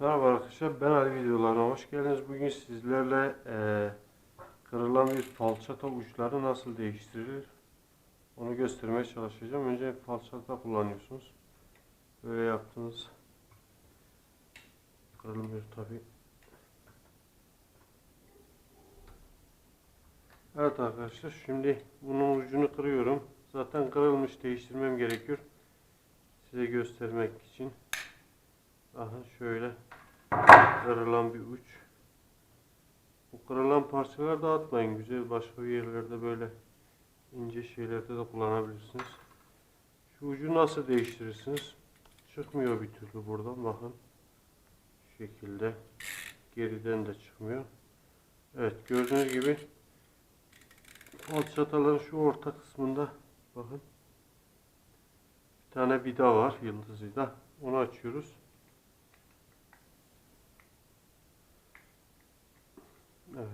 Merhaba arkadaşlar ben Ali videolarına hoş geldiniz. Bugün sizlerle eee, kırılan bir falçata uçları nasıl değiştirilir onu göstermeye çalışacağım. Önce falçata kullanıyorsunuz. Böyle yaptınız. Kırılmıyor tabi. Evet arkadaşlar şimdi bunun ucunu kırıyorum. Zaten kırılmış değiştirmem gerekiyor. Size göstermek için. Bakın şöyle kırılan bir uç. Bu kırılan parçaları dağıtmayın. Güzel başka yerlerde böyle ince şeylerde de kullanabilirsiniz. Şu ucu nasıl değiştirirsiniz? Çıkmıyor bir türlü buradan bakın. Şu şekilde. Geriden de çıkmıyor. Evet gördüğünüz gibi falçataların şu orta kısmında bakın. Bir tane vida var. Yıldız vida. Onu açıyoruz. Evet.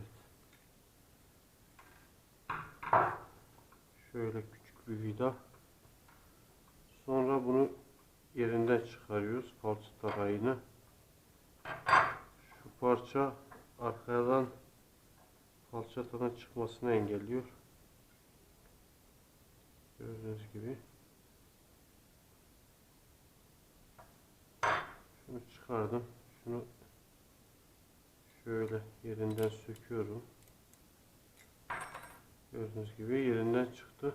Şöyle küçük bir vida. Sonra bunu yerinden çıkarıyoruz. Falçata rayını. Şu parça arkadan falçatadan çıkmasını engelliyor. Gördüğünüz gibi. Şunu çıkardım. Şunu şöyle yerinden söküyorum. Gördüğünüz gibi yerinden çıktı.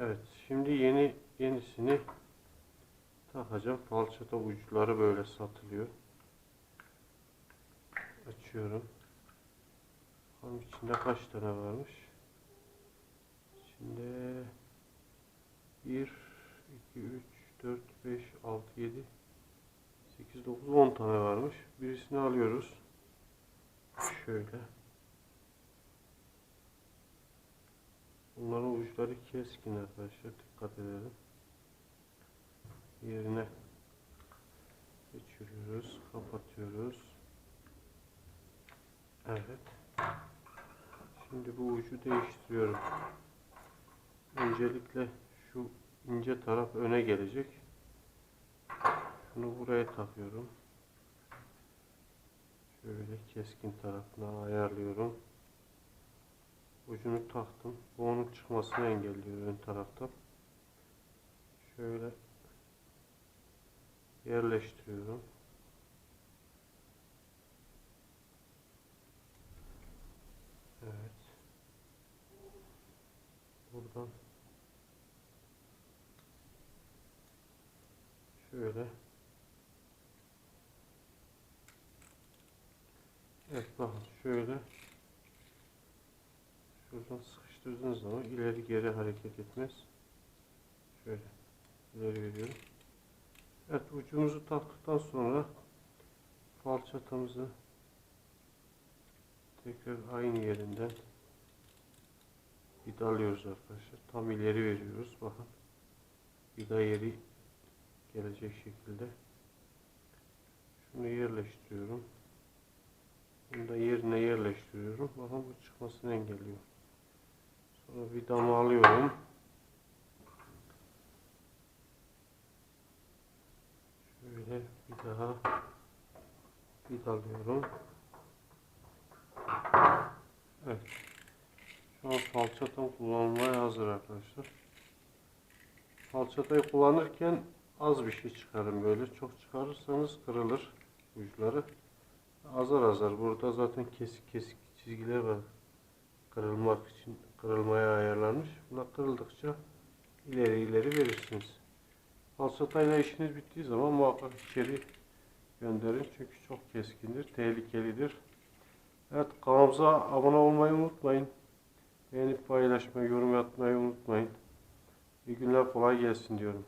Evet, şimdi yeni yenisini takacağım. Falçata uçları böyle satılıyor. Açıyorum. Bakalım içinde kaç tane varmış. İçinde 1 2 3 4 5 6 7 8, 9, 10 tane varmış. Birisini alıyoruz. Şöyle. Bunların uçları keskin arkadaşlar. Dikkat edelim. Yerine geçiriyoruz. Kapatıyoruz. Evet. Şimdi bu ucu değiştiriyorum. Öncelikle şu ince taraf öne gelecek. Bunu buraya takıyorum. Şöyle keskin tarafına ayarlıyorum. Ucunu taktım. Bu onun çıkmasını engelliyor ön tarafta. Şöyle yerleştiriyorum. Evet. Buradan şöyle Evet bakın şöyle şuradan sıkıştırdığınız zaman ileri geri hareket etmez. Şöyle ileri veriyorum. Evet ucumuzu taktıktan sonra falçatamızı tekrar aynı yerinden vidalıyoruz arkadaşlar. Tam ileri veriyoruz. Bakın vida yeri gelecek şekilde. Şunu yerleştiriyorum. Bunu da yerine yerleştiriyorum. Bakın bu çıkmasını engelliyor. Sonra vidamı alıyorum. Şöyle bir daha vidalıyorum. Evet. Şu an falçatam kullanmaya hazır arkadaşlar. Falçatayı kullanırken az bir şey çıkarın böyle. Çok çıkarırsanız kırılır uçları. Azar azar. Burada zaten kesik kesik çizgiler var. Kırılmak için kırılmaya ayarlanmış. Bunlar kırıldıkça ileri ileri verirsiniz. Falçatayla işiniz bittiği zaman muhakkak içeri gönderin. Çünkü çok keskindir, tehlikelidir. Evet kanalımıza abone olmayı unutmayın. Beğenip paylaşmayı, yorum yapmayı unutmayın. İyi günler kolay gelsin diyorum.